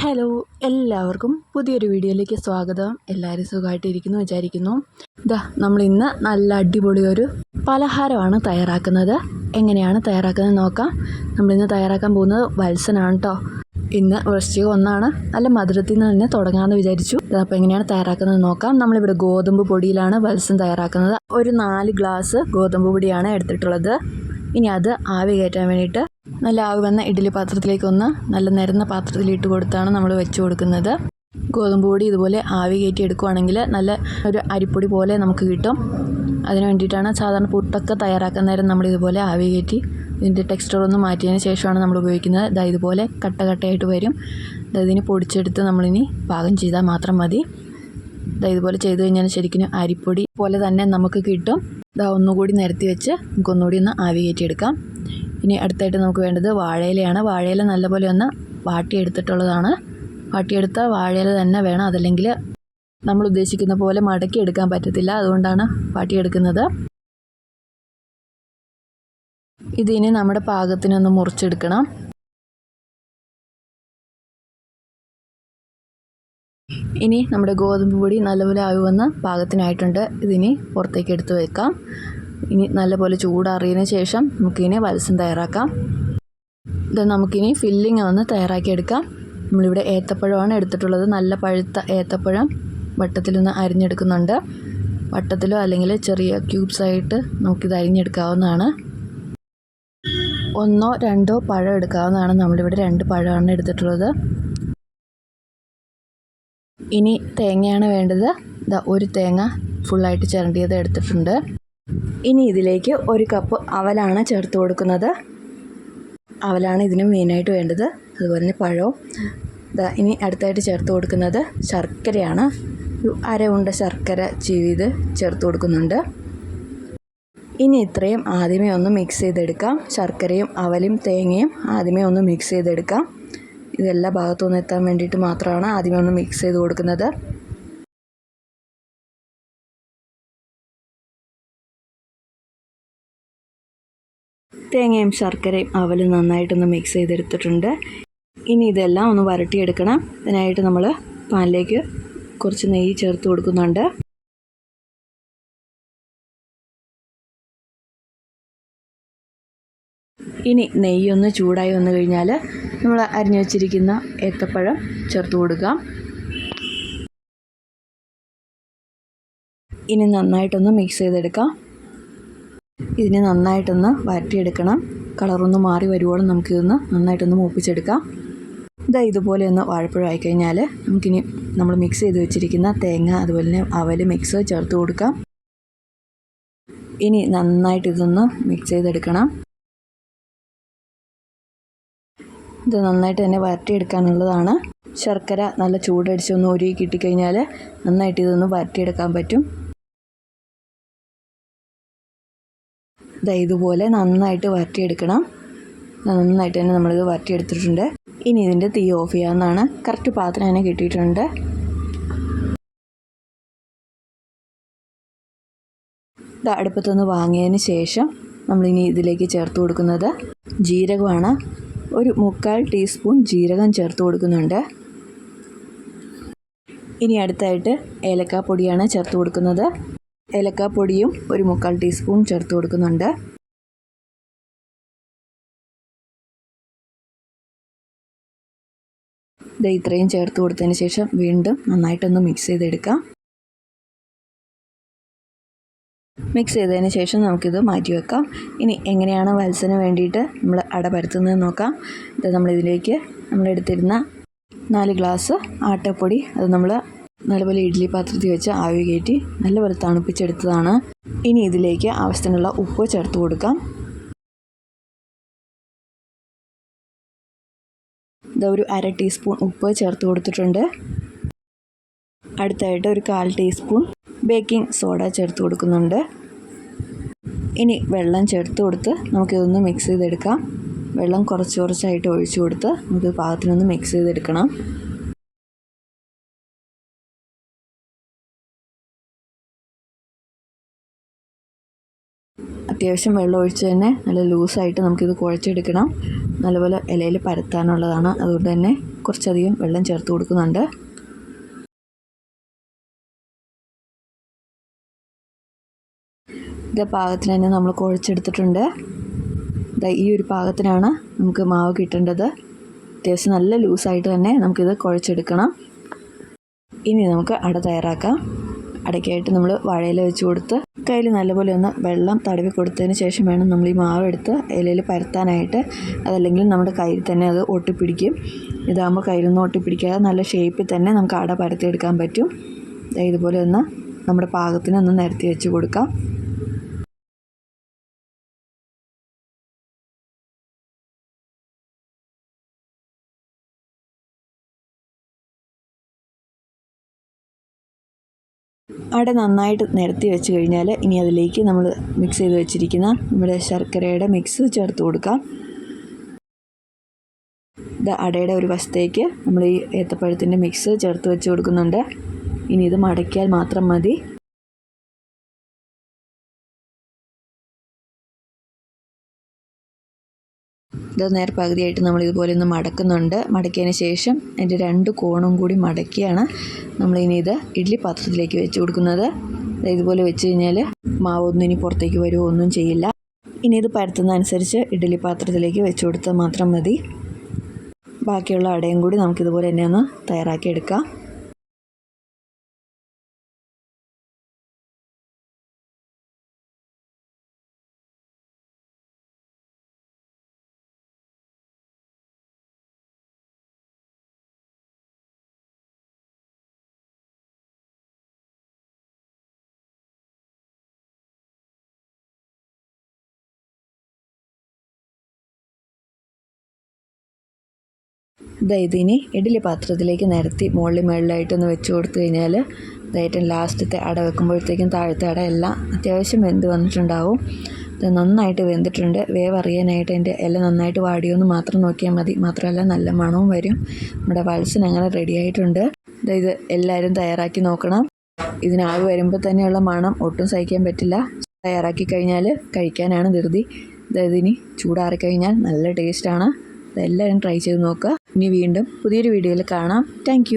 Hello എല്ലാവർക്കും പുതിയൊരു വീഡിയോയിലേക്ക് സ്വാഗതം. എല്ലാവരും സുഖമായിട്ടിരിക്കുന്നു വിചാരിക്കുന്നു. ഇതാ നമ്മൾ ഇന്ന് നല്ല അടിപൊളി ഒരു പലഹാരമാണ് തയ്യാറാക്കുന്നത്. എങ്ങനെയാണ് തയ്യാറാക്കുന്നത് നോക്കാം. നമ്മളിന്ന് തയ്യാറാക്കാൻ പോകുന്നത് വത്സനാണ് കേട്ടോ ഇന്ന് വൃശ്ചിക ഒന്നാണ്. നല്ല മധുരത്തിൽ നിന്ന് തന്നെ തുടങ്ങാമെന്ന് വിചാരിച്ചു. അപ്പോൾ എങ്ങനെയാണ് തയ്യാറാക്കുന്നത് നോക്കാം. നമ്മളിവിടെ ഗോതമ്പ് പൊടിയിലാണ് വത്സം തയ്യാറാക്കുന്നത്. ഒരു നാല് ഗ്ലാസ് ഗോതമ്പ് പൊടിയാണ് എടുത്തിട്ടുള്ളത്. ഇനി അത് ആവി കയറ്റാൻ വേണ്ടിയിട്ട് നല്ല ആവി വന്ന ഇഡ്ഡലി പാത്രത്തിലേക്ക് ഒന്ന് നല്ല നിരന്ന പാത്രത്തിൽ ഇട്ട് കൊടുത്താണ് നമ്മൾ വെച്ച് കൊടുക്കുന്നത്. ഗോതമ്പ് പൊടി ഇതുപോലെ ആവി കയറ്റി എടുക്കുവാണെങ്കിൽ നല്ല ഒരു അരിപ്പൊടി പോലെ നമുക്ക് കിട്ടും. അതിന് വേണ്ടിയിട്ടാണ് സാധാരണ പുട്ടൊക്കെ തയ്യാറാക്കുന്ന നേരം നമ്മൾ ഇതുപോലെ ആവി കയറ്റി ഇതിന്റെ ടെക്സ്റ്റർ ഒന്ന് മാറ്റിയതിന് ശേഷമാണ് നമ്മൾ ഉപയോഗിക്കുന്നത്. ഇതാ ഇതുപോലെ കട്ട കട്ടയായിട്ട് വരും. ഇതിന് പൊടിച്ചെടുത്ത് നമ്മളിനി പാകം ചെയ്താൽ മാത്രം മതി. ഇതാ ഇതുപോലെ ചെയ്ത് കഴിഞ്ഞാൽ ശരിക്കും അരിപ്പൊടി പോലെ തന്നെ നമുക്ക് കിട്ടും. ഇതാ ഒന്നുകൂടി നിരത്തി വെച്ച് നമുക്ക് ഒന്നുകൂടി ഒന്ന് ആവി കയറ്റിയെടുക്കാം. ഇനി അടുത്തായിട്ട് നമുക്ക് വേണ്ടത് വാഴയിലയാണ്. വാഴയില നല്ലപോലെ ഒന്ന് വാട്ടിയെടുത്തിട്ടുള്ളതാണ്. വാട്ടിയെടുത്ത വാഴയില തന്നെ വേണം. അതല്ലെങ്കിൽ നമ്മൾ ഉദ്ദേശിക്കുന്ന പോലെ മടക്കി എടുക്കാൻ പറ്റത്തില്ല. അതുകൊണ്ടാണ് വാട്ടിയെടുക്കുന്നത്. ഇതിനി നമ്മുടെ പാകത്തിനൊന്ന് മുറിച്ചെടുക്കണം. ഇനി നമ്മുടെ ഗോതമ്പ് പൊടി നല്ലപോലെ ആവി വന്ന് പാകത്തിനായിട്ടുണ്ട്. ഇതിനി പുറത്തേക്ക് എടുത്ത് വെക്കാം. ഇനി നല്ലപോലെ ചൂടാറിയതിന് ശേഷം നമുക്കിനി വത്സം തയ്യാറാക്കാം. ഇത് നമുക്കിനി ഫില്ലിങ് ഒന്ന് തയ്യാറാക്കിയെടുക്കാം. നമ്മളിവിടെ ഏത്തപ്പഴമാണ് എടുത്തിട്ടുള്ളത്. നല്ല പഴുത്ത ഏത്തപ്പഴം വട്ടത്തിലൊന്ന് അരിഞ്ഞെടുക്കുന്നുണ്ട്. വട്ടത്തിലോ അല്ലെങ്കിൽ ചെറിയ ക്യൂബ്സായിട്ട് നമുക്കിത് അരിഞ്ഞെടുക്കാവുന്നതാണ്. ഒന്നോ രണ്ടോ പഴം എടുക്കാവുന്നതാണ്. നമ്മളിവിടെ രണ്ട് പഴമാണ് എടുത്തിട്ടുള്ളത്. ഇനി തേങ്ങയാണ് വേണ്ടത്. ഇതാ ഒരു തേങ്ങ ഫുള്ളായിട്ട് ചിരണ്ടിയത് എടുത്തിട്ടുണ്ട്. ഇനി ഇതിലേക്ക് ഒരു കപ്പ് അവലാണ് ചേർത്ത് കൊടുക്കുന്നത്. അവലാണ് ഇതിന് മെയിനായിട്ട് വേണ്ടത്. അതുപോലെ തന്നെ പഴവും. ഇതാ ഇനി അടുത്തായിട്ട് ചേർത്ത് കൊടുക്കുന്നത് ശർക്കരയാണ്. അര ഉണ്ട ശർക്കര ചീവിത് ചേർത്ത് കൊടുക്കുന്നുണ്ട്. ഇനി ഇത്രയും ആദ്യമേ ഒന്ന് മിക്സ് ചെയ്തെടുക്കാം. ശർക്കരയും അവലും തേങ്ങയും ആദ്യമേ ഒന്ന് മിക്സ് ചെയ്തെടുക്കാം. ഇതെല്ലാ ഭാഗത്തു നിന്ന് എത്താൻ വേണ്ടിയിട്ട് മാത്രമാണ് ആദ്യമേ ഒന്ന് മിക്സ് ചെയ്ത് കൊടുക്കുന്നത്. തേങ്ങയും ശർക്കരയും അവലും നന്നായിട്ടൊന്ന് മിക്സ് ചെയ്തെടുത്തിട്ടുണ്ട്. ഇനി ഇതെല്ലാം ഒന്ന് വരട്ടിയെടുക്കണം. ഇതിനായിട്ട് നമ്മൾ പാനിലേക്ക് കുറച്ച് നെയ്യ് ചേർത്ത് കൊടുക്കുന്നുണ്ട്. ഇനി നെയ്യൊന്ന് ചൂടായി വന്നു കഴിഞ്ഞാൽ നമ്മൾ അരിഞ്ഞു വെച്ചിരിക്കുന്ന ഏത്തപ്പഴം ചേർത്ത് കൊടുക്കാം ഇനി നന്നായിട്ടൊന്ന് മിക്സ് ചെയ്തെടുക്കാം. ഇതിനെ നന്നായിട്ടൊന്ന് വരട്ടിയെടുക്കണം. കളറൊന്ന് മാറി വരുവോളം നമുക്കിതൊന്ന് നന്നായിട്ടൊന്ന് മൂപ്പിച്ചെടുക്കാം. ഇതാ ഇതുപോലെ ഒന്ന് വാഴപ്പഴം ആയിക്കഴിഞ്ഞാൽ നമുക്കിനി നമ്മൾ മിക്സ് ചെയ്ത് വെച്ചിരിക്കുന്ന തേങ്ങ അതുപോലെ തന്നെ അവൽ മിക്സ് ചേർത്ത് കൊടുക്കാം. ഇനി നന്നായിട്ട് ഇതൊന്ന് മിക്സ് ചെയ്തെടുക്കണം. ഇത് നന്നായിട്ട് തന്നെ വരട്ടിയെടുക്കാനുള്ളതാണ്. ശർക്കര നല്ല ചൂടടിച്ചൊന്ന് ഒരു കിട്ടിക്കഴിഞ്ഞാൽ നന്നായിട്ട് ഇതൊന്ന് വരട്ടിയെടുക്കാൻ പറ്റും. ഇതാ ഇതുപോലെ നന്നായിട്ട് വരട്ടിയെടുക്കണം. നന്നായിട്ട് തന്നെ നമ്മളിത് വരട്ടിയെടുത്തിട്ടുണ്ട്. ഇനി ഇതിന്റെ തീ ഓഫ് ചെയ്യാവുന്നതാണ്. കറക്റ്റ് പാത്രം തന്നെ കിട്ടിയിട്ടുണ്ട്. ഇത് അടുപ്പത്തുനിന്ന് വാങ്ങിയതിന് ശേഷം നമ്മളിനി ഇതിലേക്ക് ചേർത്ത് കൊടുക്കുന്നത് ജീരകമാണ്. ഒരു മുക്കാൽ ടീസ്പൂൺ ജീരകം ചേർത്ത് കൊടുക്കുന്നുണ്ട്. ഇനി അടുത്തായിട്ട് ഏലക്കാപ്പൊടിയാണ് ചേർത്ത് കൊടുക്കുന്നത്. ഏലക്കാപ്പൊടിയും ഒരു മുക്കാൽ ടീസ്പൂൺ ചേർത്ത് കൊടുക്കുന്നുണ്ട്. ഇത് ഇത്രയും ചേർത്ത് കൊടുത്തതിന് ശേഷം വീണ്ടും നന്നായിട്ടൊന്ന് മിക്സ് ചെയ്തെടുക്കാം. മിക്സ് ചെയ്തതിന് ശേഷം നമുക്കിത് മാറ്റി വെക്കാം. ഇനി എങ്ങനെയാണ് വത്സന് വേണ്ടിയിട്ട് നമ്മൾ അട പരത്തുന്നത് നോക്കാം. ഇത് നമ്മളിതിലേക്ക് നമ്മളെടുത്തിരുന്ന നാല് ഗ്ലാസ് ആട്ടപ്പൊടി അത് നമ്മൾ നല്ലപോലെ ഇഡ്ഡലി പാത്രത്തിൽ വെച്ച് ആവി കയറ്റി നല്ലപോലെ തണുപ്പിച്ചെടുത്തതാണ്. ഇനി ഇതിലേക്ക് ആവശ്യത്തിനുള്ള ഉപ്പ് ചേർത്ത് കൊടുക്കാം. ഇത് ഒരു അര ടീസ്പൂൺ ഉപ്പ് ചേർത്ത് കൊടുത്തിട്ടുണ്ട്. അടുത്തായിട്ട് ഒരു കാൽ ടീസ്പൂൺ ബേക്കിംഗ് സോഡ ചേർത്ത് കൊടുക്കുന്നുണ്ട്. ഇനി വെള്ളം ചേർത്ത് കൊടുത്ത് നമുക്കിതൊന്ന് മിക്സ് ചെയ്തെടുക്കാം. വെള്ളം കുറച്ച് കുറച്ചായിട്ട് ഒഴിച്ചു കൊടുത്ത് നമുക്ക് പാകത്തിനൊന്ന് മിക്സ് ചെയ്തെടുക്കണം. അത്യാവശ്യം വെള്ളം ഒഴിച്ച് തന്നെ നല്ല ലൂസായിട്ട് നമുക്കിത് കുഴച്ചെടുക്കണം. നല്ലപോലെ ഇലയിൽ പരത്താനുള്ളതാണ്. അതുകൊണ്ട് തന്നെ കുറച്ചധികം വെള്ളം ചേർത്ത് കൊടുക്കുന്നുണ്ട്. ഇത് പാകത്തിന് തന്നെ നമ്മൾ കുഴച്ചെടുത്തിട്ടുണ്ട്. ഈ ഒരു പാകത്തിനാണ് നമുക്ക് മാവ് കിട്ടേണ്ടത്. അത്യാവശ്യം നല്ല ലൂസായിട്ട് തന്നെ നമുക്കിത് കുഴച്ചെടുക്കണം. ഇനി നമുക്ക് അട തയ്യാറാക്കാം. അടയ്ക്കായിട്ട് നമ്മൾ വാഴയില വെച്ച് കൊടുത്ത് കയ്യിൽ നല്ലപോലെ ഒന്ന് വെള്ളം തടവി കൊടുത്തതിന് ശേഷം വേണം നമ്മൾ ഈ മാവ് എടുത്ത് ഇലയിൽ പരത്താനായിട്ട്. അതല്ലെങ്കിൽ നമ്മുടെ കയ്യിൽ തന്നെ അത് ഒട്ടിപ്പിടിക്കും. ഇതാകുമ്പോൾ കയ്യിലൊന്നും ഒട്ടിപ്പിടിക്കാതെ നല്ല ഷേപ്പിൽ തന്നെ നമുക്ക് അട പരത്തിയെടുക്കാൻ പറ്റും. ഇതുപോലെ ഒന്ന് നമ്മുടെ പാകത്തിന് ഒന്ന് നിരത്തി വെച്ച് കൊടുക്കാം. അവിടെ നന്നായിട്ട് നിരത്തി വെച്ച് കഴിഞ്ഞാൽ ഇനി അതിലേക്ക് നമ്മൾ മിക്സ് ചെയ്ത് വെച്ചിരിക്കുന്ന നമ്മുടെ ശർക്കരയുടെ മിക്സ് ചേർത്ത് കൊടുക്കാം. ഇത് അടയുടെ ഒരു വശത്തേക്ക് നമ്മൾ ഈ ഏത്തപ്പഴത്തിന്റെ മിക്സ് ചേർത്ത് വെച്ച് കൊടുക്കുന്നുണ്ട്. ഇനി ഇത് മടക്കിയാൽ മാത്രം മതി. ഇത് നേർ പകുതിയായിട്ട് നമ്മൾ ഇതുപോലെ ഒന്ന് മടക്കുന്നുണ്ട്. മടക്കിയതിന് ശേഷം അതിന്റെ രണ്ട് കോണും കൂടി മടക്കിയാണ് നമ്മളിനി ഇത് ഇഡ്ഡലി പാത്രത്തിലേക്ക് വെച്ച് കൊടുക്കുന്നത്. ഇതുപോലെ വെച്ച് കഴിഞ്ഞാൽ മാവൊന്നും ഇനി പുറത്തേക്ക് വരുമോ ഒന്നും ചെയ്യില്ല. ഇനി ഇത് പരത്തുന്നതനുസരിച്ച് ഇഡ്ഡലി പാത്രത്തിലേക്ക് വെച്ച് കൊടുത്താൽ മാത്രം മതി. ബാക്കിയുള്ള അടയും കൂടി നമുക്കിതുപോലെ തന്നെ ഒന്ന് തയ്യാറാക്കി എടുക്കാം ഇനി ഇഡ്ഡലി പാത്രത്തിലേക്ക് നിരത്തി മുകളിൽ മുകളിലായിട്ടൊന്ന് വെച്ച് കൊടുത്തു കഴിഞ്ഞാൽ ഏറ്റവും ലാസ്റ്റത്തെ അട വെക്കുമ്പോഴത്തേക്കും താഴത്തെ അട എല്ലാം അത്യാവശ്യം വെന്ത് വന്നിട്ടുണ്ടാവും. ഇത് നന്നായിട്ട് വെന്തിട്ടുണ്ട്. വേവ് അറിയാനായിട്ട് എന്റെ ഇല നന്നായിട്ട് വാടിയോന്ന് മാത്രം നോക്കിയാൽ മതി. മാത്രമല്ല നല്ല മണവും വരും. നമ്മുടെ വത്സൻ അങ്ങനെ റെഡി ആയിട്ടുണ്ട്. അതായത് എല്ലാവരും തയ്യാറാക്കി നോക്കണം. ഇതിനാവ് വരുമ്പോൾ തന്നെയുള്ള മണം ഒട്ടും സഹിക്കാൻ പറ്റില്ല. തയ്യാറാക്കി കഴിഞ്ഞാൽ കഴിക്കാനാണ് ധൃതി. അതായത് ഇനി ചൂടാറിക്കഴിഞ്ഞാൽ നല്ല ടേസ്റ്റാണ് എല്ലാവരും ട്രൈ ചെയ്ത് നോക്കുക. ഇനി വീണ്ടും പുതിയൊരു വീഡിയോയിൽ കാണാം. താങ്ക്